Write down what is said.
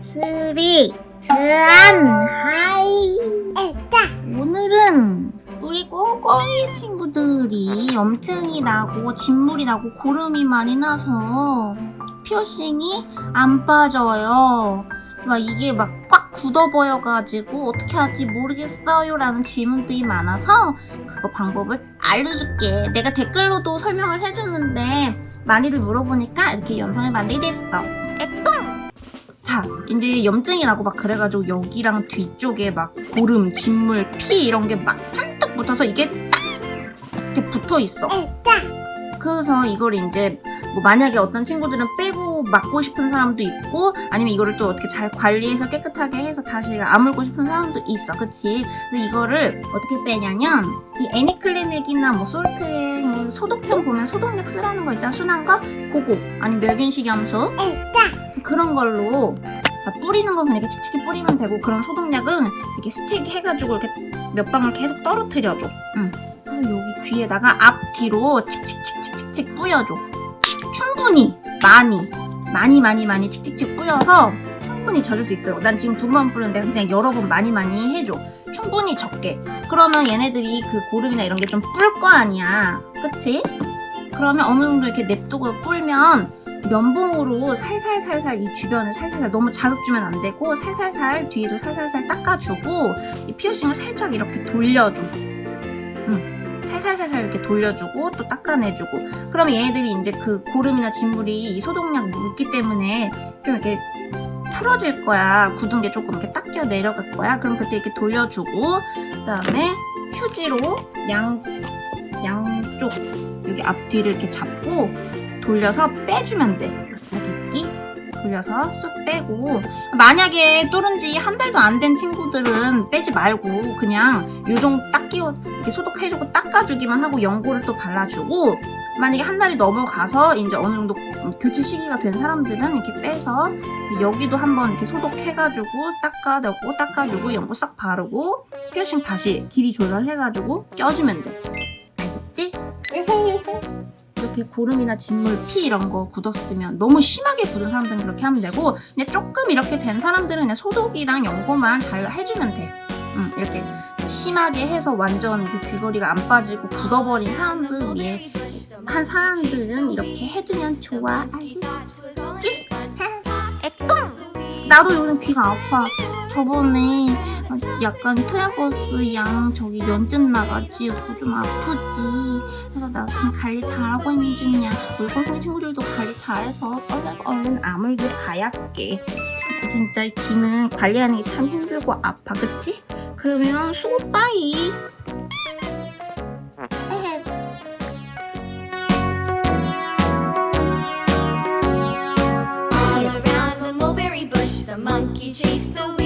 스리 트안 하이 에따 오늘은 우리 꼬꼬미 친구들이 염증이 나고 진물이 나고 고름이 많이 나서 피어싱이 안 빠져요. 막 이게 막 꽉 굳어 보여가지고 어떻게 하지 모르겠어요 라는 질문들이 많아서 그거 방법을 알려줄게. 내가 댓글로도 설명을 해주는데 많이들 물어보니까 이렇게 영상을 만들게 됐어. 자, 이제 염증이 나고 막 그래가지고 여기랑 뒤쪽에 막 고름, 진물, 피 이런 게 막 잔뜩 붙어서 이게 딱 이렇게 붙어 있어. 그래서 이걸 이제 뭐 만약에 어떤 친구들은 빼고 막고 싶은 사람도 있고 아니면 이거를 또 어떻게 잘 관리해서 깨끗하게 해서 다시 아물고 싶은 사람도 있어 그치? 근데 이거를 어떻게 빼냐면 이 애니클리닉이나 뭐 솔트에 뭐 소독형 보면 소독약 쓰라는 거 있잖아 순한 거? 그거 아니면 멸균식염수 그런 걸로 자, 뿌리는 건 그냥 이렇게 칙칙이 뿌리면 되고 그런 소독약은 이렇게 스틱 해가지고 이렇게 몇 방울 계속 떨어뜨려줘. 응. 여기 귀에다가 앞뒤로 칙칙칙칙칙칙 뿌려줘. 충분히 많이 많이 많이 많이 칙칙칙 뿌려서 충분히 젖을 수 있도록. 난 지금 두 번 뿌렸는데 그냥 여러 번 많이 많이 해줘. 충분히 적게. 그러면 얘네들이 그 고름이나 이런 게 좀 뿔 거 아니야. 그치? 그러면 어느 정도 이렇게 냅두고 불면 면봉으로 살살살살 이 주변을 살살살 너무 자극 주면 안 되고 살살살 뒤에도 살살살 닦아주고 이 피어싱을 살짝 이렇게 돌려줘. 응. 살살살살 이렇게 돌려주고 또 닦아내주고. 그러면 얘네들이 이제 그 고름이나 진물이 이 소독약 묻기 때문에 좀 이렇게 풀어질 거야. 굳은 게 조금 이렇게 닦여 내려갈 거야. 그럼 그때 이렇게 돌려주고 그 다음에 휴지로 양 양쪽 여기 앞뒤를 이렇게 잡고 돌려서 빼주면 돼. 알겠지? 돌려서 쑥 빼고 만약에 뚫은 지 한 달도 안 된 친구들은 빼지 말고 그냥 요정 딱 끼워 이렇게 소독해주고 닦아주기만 하고 연고를 또 발라주고 만약에 한 달이 넘어가서 이제 어느 정도 교체 시기가 된 사람들은 이렇게 빼서 여기도 한번 이렇게 소독해가지고 닦아내고 닦아주고 연고 싹 바르고 피어싱 다시 길이 조절해가지고 껴주면 돼. 알겠지? 이렇게 고름이나 진물, 피 이런 거 굳었으면 너무 심하게 굳은 사람들은 그렇게 하면 되고 그냥 조금 이렇게 된 사람들은 그냥 소독이랑 연고만 잘 해주면 돼. 음, 이렇게 심하게 해서 완전 이렇게 귀걸이가 안 빠지고 굳어버린 사람들 위해 한 사람들은 이렇게 해주면 좋아. 알겠지? 에꿍! 나도 요즘 귀가 아파. 저번에 약간 트라거스 양 저기 연증 나가지고 좀 아프지. 그래서 나 지금 관리 잘하고 있는 중이야. 꼴통이 친구들도 관리 잘해서 얼른 얼른 아물게 가야게. 진짜 이 귀는 관리하는 게 참 힘들고 아파, 그치? 그러면 수고 빠이. 헤헤. All around the mulberry bush, the monkey chased the